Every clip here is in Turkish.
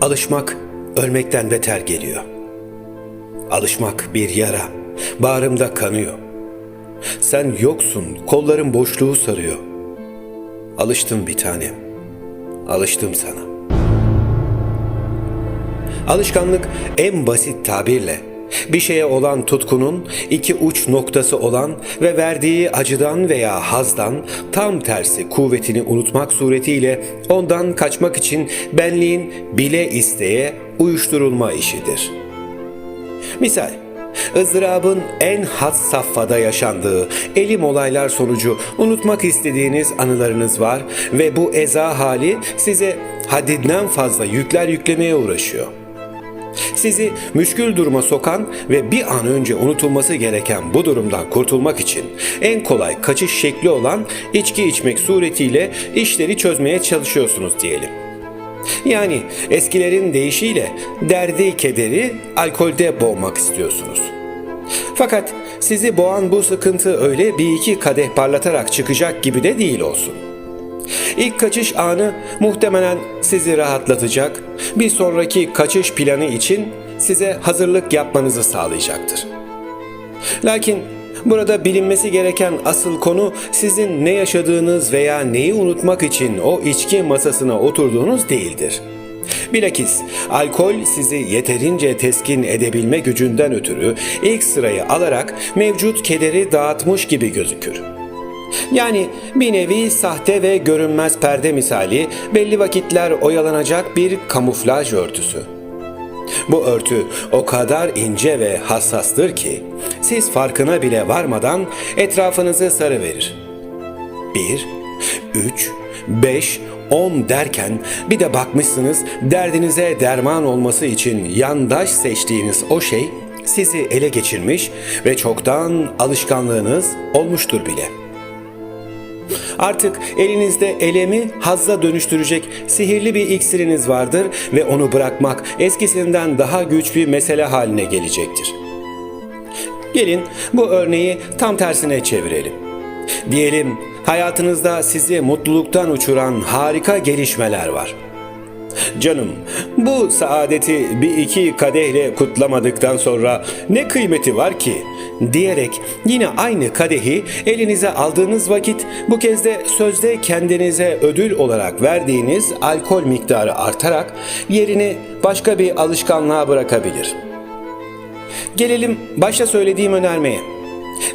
Alışmak ölmekten beter geliyor. Alışmak bir yara, bağrımda kanıyor. Sen yoksun, kolların boşluğu sarıyor. Alıştım bir tanem, alıştım sana. Alışkanlık en basit tabirle bir şeye olan tutkunun iki uç noktası olan ve verdiği acıdan veya hazdan tam tersi kuvvetini unutmak suretiyle ondan kaçmak için benliğin bile isteye uyuşturulma işidir. Misal, ızdırabın en has safhada yaşandığı elim olaylar sonucu unutmak istediğiniz anılarınız var ve bu eza hali size haddinden fazla yükler yüklemeye uğraşıyor. Sizi müşkül duruma sokan ve bir an önce unutulması gereken bu durumdan kurtulmak için en kolay kaçış şekli olan içki içmek suretiyle işleri çözmeye çalışıyorsunuz diyelim. Yani eskilerin deyişiyle derdi kederi alkolde boğmak istiyorsunuz. Fakat sizi boğan bu sıkıntı öyle bir iki kadeh parlatarak çıkacak gibi de değil olsun. İlk kaçış anı muhtemelen sizi rahatlatacak, bir sonraki kaçış planı için size hazırlık yapmanızı sağlayacaktır. Lakin burada bilinmesi gereken asıl konu sizin ne yaşadığınız veya neyi unutmak için o içki masasına oturduğunuz değildir. Bilakis alkol sizi yeterince teskin edebilme gücünden ötürü ilk sırayı alarak mevcut kederi dağıtmış gibi gözükür. Yani bir nevi sahte ve görünmez perde misali belli vakitler oyalanacak bir kamuflaj örtüsü. Bu örtü o kadar ince ve hassastır ki siz farkına bile varmadan etrafınızı sarı verir. 1, 3, 5, 10 derken bir de bakmışsınız derdinize derman olması için yandaş seçtiğiniz o şey sizi ele geçirmiş ve çoktan alışkanlığınız olmuştur bile.'' Artık elinizde elemi hazza dönüştürecek sihirli bir iksiriniz vardır ve onu bırakmak eskisinden daha güç bir mesele haline gelecektir. Gelin bu örneği tam tersine çevirelim. Diyelim hayatınızda sizi mutluluktan uçuran harika gelişmeler var. Canım, bu saadeti bir iki kadehle kutlamadıktan sonra ne kıymeti var ki? Diyerek yine aynı kadehi elinize aldığınız vakit bu kez de sözde kendinize ödül olarak verdiğiniz alkol miktarı artarak yerini başka bir alışkanlığa bırakabilir. Gelelim başta söylediğim önermeye.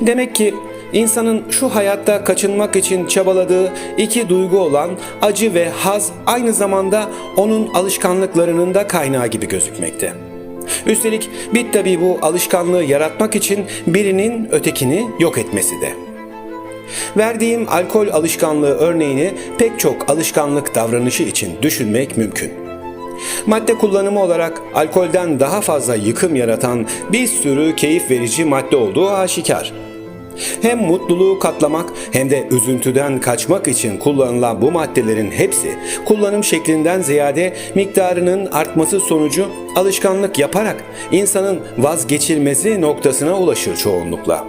Demek ki İnsanın şu hayatta kaçınmak için çabaladığı iki duygu olan acı ve haz aynı zamanda onun alışkanlıklarının da kaynağı gibi gözükmekte. Üstelik bit tabi bu alışkanlığı yaratmak için birinin ötekini yok etmesi de. Verdiğim alkol alışkanlığı örneğini pek çok alışkanlık davranışı için düşünmek mümkün. Madde kullanımı olarak alkolden daha fazla yıkım yaratan bir sürü keyif verici madde olduğu aşikar. Hem mutluluğu katlamak hem de üzüntüden kaçmak için kullanılan bu maddelerin hepsi kullanım şeklinden ziyade miktarının artması sonucu alışkanlık yaparak insanın vazgeçilmezi noktasına ulaşır çoğunlukla.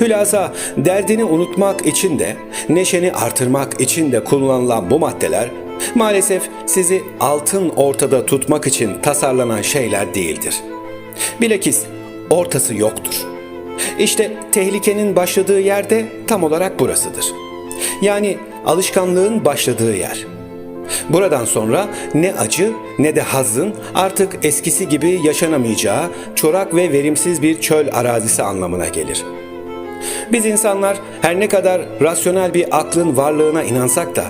Hülasa derdini unutmak için de neşeni artırmak için de kullanılan bu maddeler maalesef sizi altın ortada tutmak için tasarlanan şeyler değildir. Bilakis ortası yoktur.'' İşte tehlikenin başladığı yerde tam olarak burasıdır. Yani alışkanlığın başladığı yer. Buradan sonra ne acı ne de hazın artık eskisi gibi yaşanamayacağı çorak ve verimsiz bir çöl arazisi anlamına gelir. Biz insanlar her ne kadar rasyonel bir aklın varlığına inansak da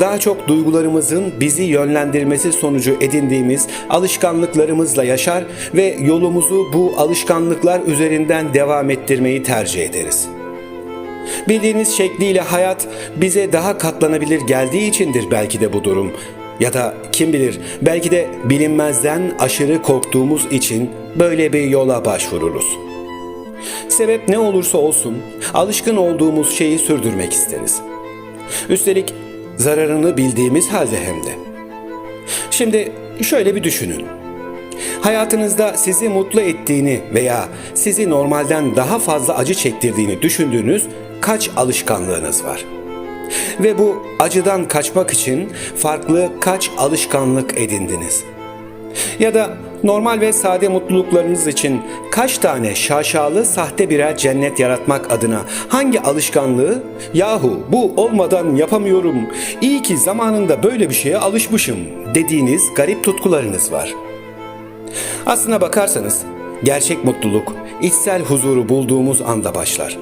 daha çok duygularımızın bizi yönlendirmesi sonucu edindiğimiz alışkanlıklarımızla yaşar ve yolumuzu bu alışkanlıklar üzerinden devam ettirmeyi tercih ederiz. Bildiğiniz şekliyle hayat bize daha katlanabilir geldiği içindir belki de bu durum. Ya da kim bilir belki de bilinmezden aşırı korktuğumuz için böyle bir yola başvururuz. Sebep ne olursa olsun alışkın olduğumuz şeyi sürdürmek isteriz. Üstelik zararını bildiğimiz halde hem de. Şimdi şöyle bir düşünün. Hayatınızda sizi mutlu ettiğini veya sizi normalden daha fazla acı çektirdiğini düşündüğünüz kaç alışkanlığınız var? Ve bu acıdan kaçmak için farklı kaç alışkanlık edindiniz? Ya da normal ve sade mutluluklarınız için kaç tane şaşalı sahte birer cennet yaratmak adına hangi alışkanlığı yahu bu olmadan yapamıyorum, iyi ki zamanında böyle bir şeye alışmışım dediğiniz garip tutkularınız var. Aslına bakarsanız gerçek mutluluk içsel huzuru bulduğumuz anda başlar.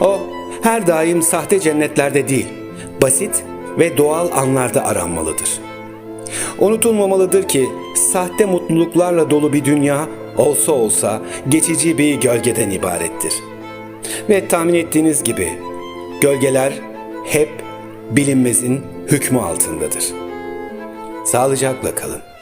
O her daim sahte cennetlerde değil, basit ve doğal anlarda aranmalıdır. Unutulmamalıdır ki sahte mutluluklarla dolu bir dünya olsa olsa geçici bir gölgeden ibarettir. Ve tahmin ettiğiniz gibi gölgeler hep bilinmezin hükmü altındadır. Sağlıcakla kalın.